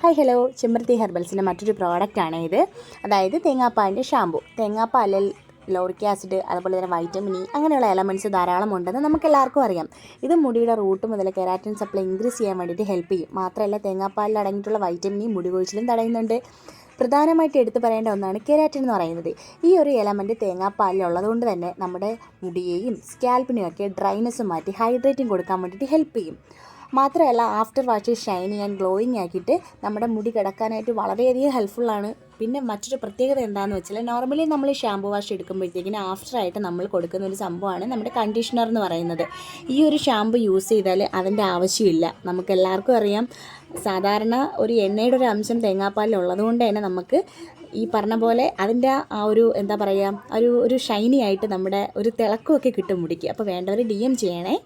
Hi hello ചെമ്പരത്തി ഹെർബൽസിന്റെ മറ്റൊരു പ്രോഡക്റ്റാണ് ഇത്. അതായത് തേങ്ങാപ്പാലിന്റെ ഷാമ്പു തേങ്ങാപ്പാലിൽ ലോറിക് ആസിഡ് അതുപോലെ തന്നെ വൈറ്റമിൻ ഇ അങ്ങനെയുള്ള എലമെന്റ്സ് ധാരാളം ഉണ്ടെന്ന് നമുക്ക് എല്ലാവർക്കും അറിയാം. ഇത് മുടിയുടെ റൂട്ട് മുതൽ കെരാറ്റിൻ സപ്ലൈ ഇൻക്രീസ് ചെയ്യാൻ വേണ്ടിയിട്ട് ഹെൽപ്പ് ചെയ്യും. മാത്രമല്ല തേങ്ങാപ്പാലിൽ അടങ്ങിയിട്ടുള്ള വൈറ്റമിൻ ഇ മുടി കൊഴിച്ചിലും തടയുന്നുണ്ട്. പ്രധാനമായിട്ട് എടുത്തു പറയേണ്ട ഒന്നാണ് കെരാറ്റിൻ എന്ന് പറയുന്നത്. ഈ ഒരു എലമെന്റ് തേങ്ങാപ്പാലിൽ ഉള്ളതുകൊണ്ട് തന്നെ നമ്മുടെ മുടിയെയും സ്കാൽപ്പിനെയും ഒക്കെ ഡ്രൈനെസ് മാറ്റി ഹൈഡ്രേറ്റിംഗ് കൊടുക്കാൻ വേണ്ടിയിട്ട് ഹെൽപ്പ് ചെയ്യും. മാത്രമല്ല after wash shiny and glowing ആക്കിയിട്ട് നമ്മുടെ മുടി കിടക്കാനായിട്ട് വളരെയധികം ഹെൽപ്ഫുള്ളാണ് പിന്നെ മറ്റൊരു പ്രത്യേകത എന്താണെന്ന് വെച്ചാൽ നോർമലി നമ്മൾ ഷാമ്പു വാഷ് എടുക്കുമ്പോഴത്തേക്കിന് ആഫ്റ്റർ ആയിട്ട് നമ്മൾ കൊടുക്കുന്ന ഒരു സംഭവമാണ് നമ്മുടെ കണ്ടീഷണർ എന്ന് പറയുന്നത്. ഈ ഒരു ഷാമ്പു യൂസ് ചെയ്താൽ അതിന്റെ ആവശ്യമില്ല. നമുക്ക് എല്ലാവർക്കും അറിയാം സാധാരണ ഒരു എണ്ണയുടെ ഒരു അംശം തേങ്ങാപ്പാലിൽ ഉള്ളതുകൊണ്ട് തന്നെ നമുക്ക് ഈ പറഞ്ഞ പോലെ അതിന്റെ ആ ഒരു എന്താ പറയുക ഒരു ഒരു ഷൈനി ആയിട്ട് നമ്മുടെ ഒരു തിളക്കമൊക്കെ കിട്ടും മുടിക്ക്. അപ്പോൾ വേണ്ടവർ ഡി എം ചെയ്യണേ.